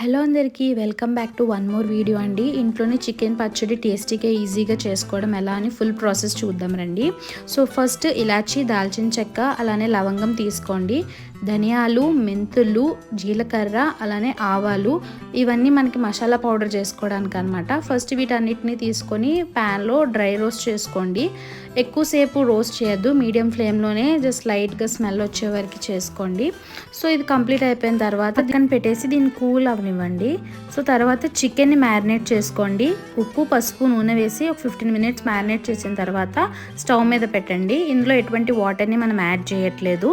Hello అందరికీ welcome back to one more video అండి. ఇంట్లోనే చికెన్ పచ్చడి టేస్టీగా ఈజీగా చేసుకోవడం ఎలా అని ఫుల్ ప్రాసెస్ చూద్దాం రండి. సో ఫస్ట్ ఇలాచీ దాల్చిన చెక్క అలానే లవంగం తీసుకోండి. ధనియాలు మెంతులు జీలకర్ర అలానే ఆవాలు ఇవన్నీ మనకి మసాలా పౌడర్ చేసుకోవడానికి అనమాట ఫస్ట్ వీటన్నిటిని తీసుకొని ప్యాన్లో డ్రై రోస్ట్ చేసుకోండి. ఎక్కువసేపు రోస్ట్ చేయొద్దు మీడియం ఫ్లేమ్లోనే జస్ట్ లైట్గా స్మెల్ వచ్చే వరకు చేసుకోండి. సో ఇది కంప్లీట్ అయిపోయిన తర్వాత దాన్ని పెట్టేసి దీన్ని కూల్ అవనివ్వండి సో తర్వాత చికెన్ని మ్యారినేట్ చేసుకోండి. ఉప్పు పసుపు నూనె వేసి ఒక ఫిఫ్టీన్ మినిట్స్ మ్యారినేట్ చేసిన తర్వాత స్టవ్ మీద పెట్టండి. ఇందులో ఎటువంటి వాటర్ని మనం యాడ్ చేయట్లేదు.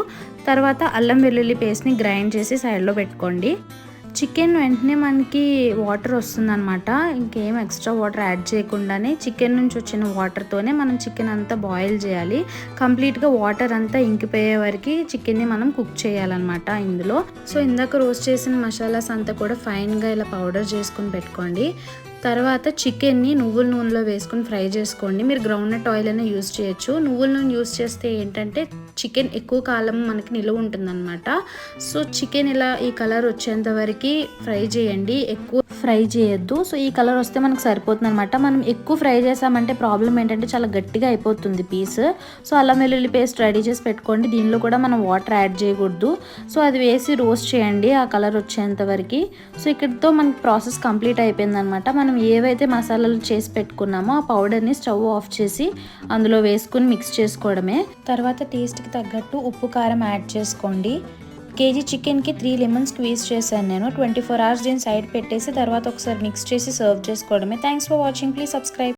తర్వాత అల్లం వెల్లుల్లి పేస్ట్ని గ్రైండ్ చేసి సైడ్లో పెట్టుకోండి. చికెన్ వెంటనే మనకి వాటర్ వస్తుందన్నమాట. ఇంకేం ఎక్స్ట్రా వాటర్ యాడ్ చేయకుండానే చికెన్ నుంచి వచ్చిన వాటర్తోనే మనం చికెన్ అంతా బాయిల్ చేయాలి. కంప్లీట్గా వాటర్ అంతా ఇంకిపోయే వరకు చికెన్ని మనం కుక్ చేయాలన్నమాట ఇందులో. సో ఇందాక రోస్ట్ చేసిన మసాలాస్ అంతా కూడా ఫైన్గా ఇలా పౌడర్ చేసుకుని పెట్టుకోండి. తర్వాత చికెన్ని నువ్వుల నూనెలో వేసుకొని ఫ్రై చేసుకోండి. మీరు గ్రౌండ్ నట్ ఆయిల్ అయినా యూస్ చేయొచ్చు. నువ్వుల నూనె యూస్ చేస్తే ఏంటంటే చికెన్ ఎక్కువ కాలం మనకి నిలువ ఉంటుందన్నమాట. సో చికెన్ ఇలా ఈ కలర్ వచ్చేంత వరకు ఫ్రై చేయండి. ఎక్కువ ఫ్రై చేయొద్దు. సో ఈ కలర్ వస్తే మనకు సరిపోతుంది అనమాట మనం ఎక్కువ ఫ్రై చేసామంటే ప్రాబ్లం ఏంటంటే చాలా గట్టిగా అయిపోతుంది పీస్. సో అల్లం వెల్లుల్లి పేస్ట్ రెడీ చేసి పెట్టుకోండి. దీనిలో కూడా మనం వాటర్ యాడ్ చేయకూడదు. సో అది వేసి రోస్ట్ చేయండి. ఆ కలర్ వచ్చేంత వరకు. సో ఇక్కడితో మనకి ప్రాసెస్ కంప్లీట్ అయిపోయింది అనమాట మనం ఏవైతే మసాలాలు చేసి పెట్టుకున్నామో ఆ పౌడర్ని స్టవ్ ఆఫ్ చేసి అందులో వేసుకుని మిక్స్ చేసుకోవడమే. తర్వాత టేస్ట్కి తగ్గట్టు ఉప్పు కారం యాడ్ చేసుకోండి. కేజీ చికెన్కి త్రీ లెమన్ స్క్వీజ్ చేశాను నేను. ట్వంటీ ఫోర్ అవర్స్ దీన్ని సైడ్ పెట్టేసి తర్వాత ఒకసారి మిక్స్ చేసి సర్వ్ చేసుకోవడమే. Thanks for watching please subscribe